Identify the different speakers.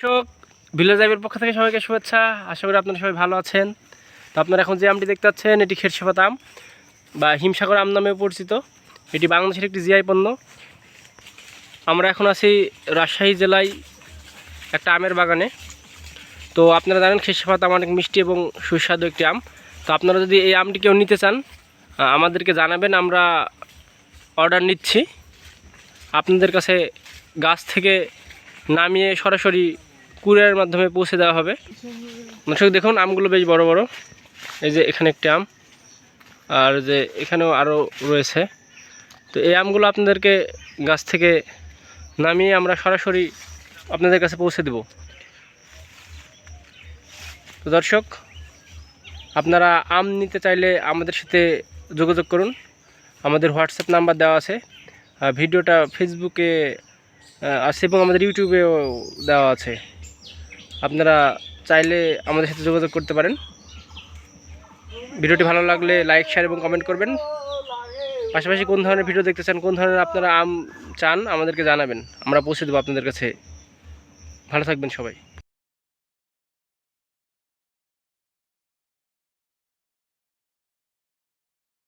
Speaker 1: দর্শক ভিলেজ লাইভের পক্ষ থেকে সবাইকে শুভেচ্ছা। আশা করি আপনারা সবাই ভালো আছেন। তো আপনারা এখন যে আমটি দেখতে পাচ্ছেন, এটি খেরসেপাত আম বা হিমসাগর আম নামে পরিচিত। এটি বাংলাদেশের একটি জিআই পণ্য। আমরা এখন আছি রাজশাহী জেলায় একটা আমের বাগানে। তো আপনারা জানেন খেরসেপাত আম অনেক মিষ্টি এবং সুস্বাদু একটি আম। তো আপনারা যদি এই আমটি কেউ নিতে চান আমাদেরকে জানাবেন, আমরা অর্ডার নিচ্ছি। আপনাদের কাছে গাছ থেকে নামিয়ে সরাসরি কুরিয়ারের মাধ্যমে পৌঁছে দেওয়া হবে। দর্শক, দেখুন, আমগুলো বেশ বড় বড়। এই যে এখানে একটি আম। আর যে এখানেও আরও রয়েছে। তো এই আমগুলো আপনাদেরকে গাছ থেকে নামিয়ে আমরা সরাসরি আপনাদের কাছে পৌঁছে দেব। তো দর্শক, আপনারা আম নিতে চাইলে আমাদের সাথে যোগাযোগ করুন। আমাদের হোয়াটসঅ্যাপ নাম্বার দেওয়া আছে। ভিডিওটা ফেসবুকে আছে এবং আমাদের ইউটিউবেও দেওয়া আছে। আপনারা চাইলে আমাদের সাথে যোগাযোগ করতে পারেন। ভিডিওটি ভালো লাগলে লাইক শেয়ার এবং কমেন্ট করবেন। পাশাপাশি কোন ধরনের ভিডিও দেখতে চান কোন ধরনের আপনারা আম চান আমাদেরকে জানাবেন। আমরা পৌঁছে দেবো আপনাদের কাছে। ভালো থাকবেন সবাই।